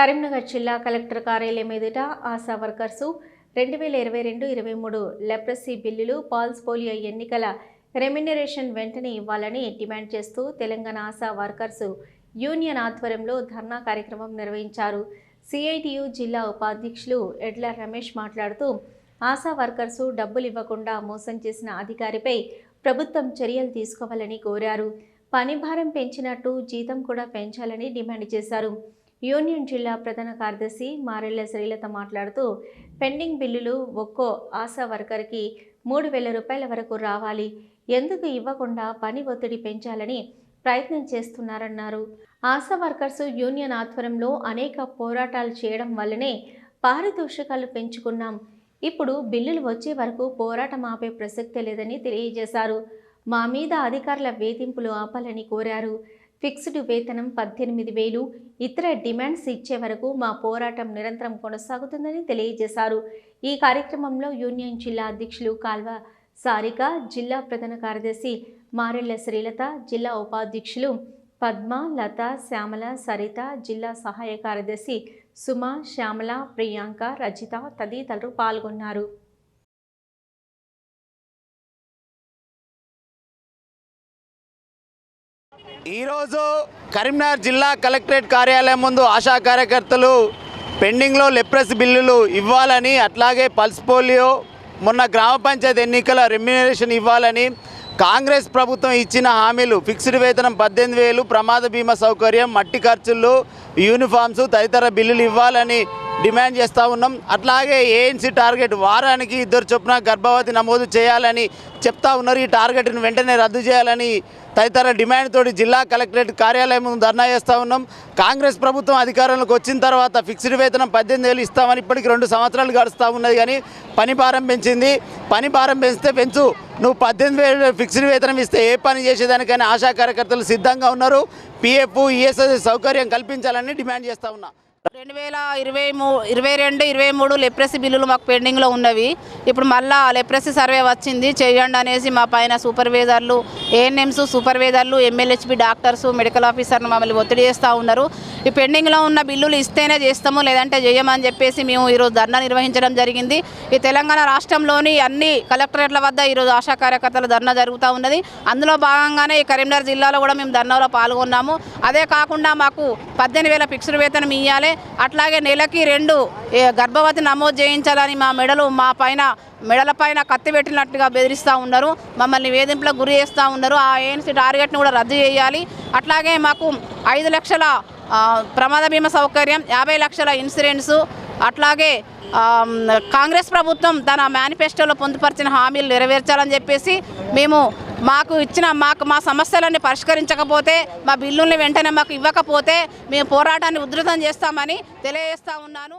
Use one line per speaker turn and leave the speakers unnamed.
కరీంనగర్ జిల్లా కలెక్టర్ కార్యాలయం ఎదుట ఆశా వర్కర్సు రెండు వేల ఇరవై రెండు ఇరవై మూడు లెప్రసీ బిల్లులు పాల్స్ పోలియో ఎన్నికల రెమ్యునరేషన్ వెంటనే ఇవ్వాలని డిమాండ్ చేస్తూ తెలంగాణ ఆశా వర్కర్సు యూనియన్ ఆధ్వర్యంలో ధర్నా కార్యక్రమం నిర్వహించారు. సిఐటియు జిల్లా ఉపాధ్యక్షులు ఎడ్ల రమేష్ మాట్లాడుతూ ఆశా వర్కర్సు డబ్బులు ఇవ్వకుండా మోసం చేసిన అధికారిపై ప్రభుత్వం చర్యలు తీసుకోవాలని కోరారు. పని భారం పెంచినట్టు జీతం కూడా పెంచాలని డిమాండ్ చేశారు. యూనియన్ జిల్లా ప్రధాన కార్యదర్శి మారెళ్ళ శ్రీలత మాట్లాడుతూ పెండింగ్ బిల్లులు ఒక్కో ఆశా వర్కర్కి మూడు వేల రూపాయల వరకు రావాలి. ఎందుకు ఇవ్వకుండా పని ఒత్తిడి పెంచాలని ప్రయత్నం చేస్తున్నారన్నారు. ఆశా వర్కర్స్ యూనియన్ ఆధ్వర్యంలో అనేక పోరాటాలు చేయడం వల్లనే పారితోషికాలు పెంచుకున్నాం. ఇప్పుడు బిల్లులు వచ్చే వరకు పోరాటం ఆపే ప్రసక్తే లేదని తెలియజేశారు. మా మీద అధికారుల వేధింపులు ఆపాలని కోరారు. ఫిక్స్డ్ వేతనం పద్దెనిమిది వేలు. ఇతర డిమాండ్స్ ఇచ్చే వరకు మా పోరాటం నిరంతరం కొనసాగుతుందని తెలియజేశారు. ఈ కార్యక్రమంలో యూనియన్ జిల్లా అధ్యక్షులు కాల్వ సారిక జిల్లా ప్రధాన కార్యదర్శి మారెళ్ళ శ్రీలత జిల్లా ఉపాధ్యక్షులు పద్మ లత శ్యామల సరిత జిల్లా సహాయ కార్యదర్శి సుమ శ్యామల ప్రియాంక రజిత తదితరులు పాల్గొన్నారు.
ఈరోజు కరీంనగర్ జిల్లా కలెక్టరేట్ కార్యాలయం ముందు ఆశా కార్యకర్తలు పెండింగ్లో లెప్రస్ బిల్లులు ఇవ్వాలని అట్లాగే పల్స్ పోలియో మొన్న గ్రామ పంచాయతీ ఎన్నికల రెమ్యునరేషన్ ఇవ్వాలని కాంగ్రెస్ ప్రభుత్వం ఇచ్చిన హామీలు ఫిక్స్డ్ వేతనం పద్దెనిమిది వేలు ప్రమాద బీమా సౌకర్యం మట్టి ఖర్చులు యూనిఫామ్స్ తదితర బిల్లులు ఇవ్వాలని డిమాండ్ చేస్తూ ఉన్నాం. అట్లాగే ఏఎన్సీ టార్గెట్ వారానికి ఇద్దరు చొప్పున గర్భవతి నమోదు చేయాలని చెప్తా ఉన్నారు. ఈ టార్గెట్ను వెంటనే రద్దు చేయాలని తదితర డిమాండ్ తోటి జిల్లా కలెక్టరేట్ కార్యాలయం ముందు ధర్నా చేస్తూ ఉన్నాం. కాంగ్రెస్ ప్రభుత్వం అధికారంలోకి వచ్చిన తర్వాత ఫిక్స్డ్ వేతనం పద్దెనిమిది వేలు ఇస్తామని ఇప్పటికి రెండు సంవత్సరాలు గడుస్తూ ఉన్నది కానీ పని భారం పెంచింది పని భారం పెంచితే పెంచు నువ్వు పద్దెనిమిది వేలు ఫిక్స్డ్ వేతనం ఇస్తే ఏ పని చేసేదానికైనా ఆశా కార్యకర్తలు సిద్ధంగా ఉన్నారు. పిఎఫ్ ఈఎస్ఐ సౌకర్యం కల్పించాలని డిమాండ్ చేస్తూ ఉన్నా.
రెండు వేల ఇరవై మూ ఇరవై రెండు ఇరవై మూడు లెప్రసీ బిల్లులు మాకు పెండింగ్లో ఉన్నవి. ఇప్పుడు మళ్ళా లెప్రసీ సర్వే వచ్చింది. చేయండి అనేసి మా పైన సూపర్వైజర్లు ఏఎన్ఎంస్ సూపర్వైజర్లు ఎమ్మెల్యేహెచ్బి డాక్టర్స్ మెడికల్ ఆఫీసర్ను మమ్మల్ని ఒత్తిడి చేస్తూ ఉన్నారు. ఈ పెండింగ్లో ఉన్న బిల్లులు ఇస్తేనే చేస్తాము లేదంటే చేయమని చెప్పేసి మేము ఈరోజు ధర్నా నిర్వహించడం జరిగింది. ఈ తెలంగాణ రాష్ట్రంలోని అన్ని కలెక్టరేట్ల వద్ద ఈరోజు ఆశా కార్యకర్తల ధర్నా జరుగుతూ ఉన్నది. అందులో భాగంగానే ఈ కరీంనగర్ జిల్లాలో కూడా మేము ధర్నాలో పాల్గొన్నాము. అదే కాకుండా మాకు పద్దెనిమిది వేల ఫిక్స్డ్ వేతనం ఇవ్వాలి అట్లాగే నెలకి రెండు గర్భవతి నమోదు చేయించాలని మా మెడలు మా పైన మెడల పైన కత్తి పెట్టినట్టుగా బెదిరిస్తూ ఉన్నారు. మమ్మల్ని వేధింపులకు గురి చేస్తూ ఉన్నారు. ఆ ఏఎన్సీ టార్గెట్ని కూడా రద్దు చేయాలి. అట్లాగే మాకు ఐదు లక్షల ప్రమాద బీమా సౌకర్యం యాభై లక్షల ఇన్సూరెన్సు అట్లాగే కాంగ్రెస్ ప్రభుత్వం తన మేనిఫెస్టోలో పొందుపరిచిన హామీలు నెరవేర్చాలని చెప్పేసి మేము మాకు ఇచ్చిన మాకు మా సమస్యలన్నీ పరిష్కరించకపోతే మా బిల్లుల్ని వెంటనే మాకు ఇవ్వకపోతే మేము పోరాటాన్ని ఉధృతం చేస్తామని తెలియజేస్తా ఉన్నాను.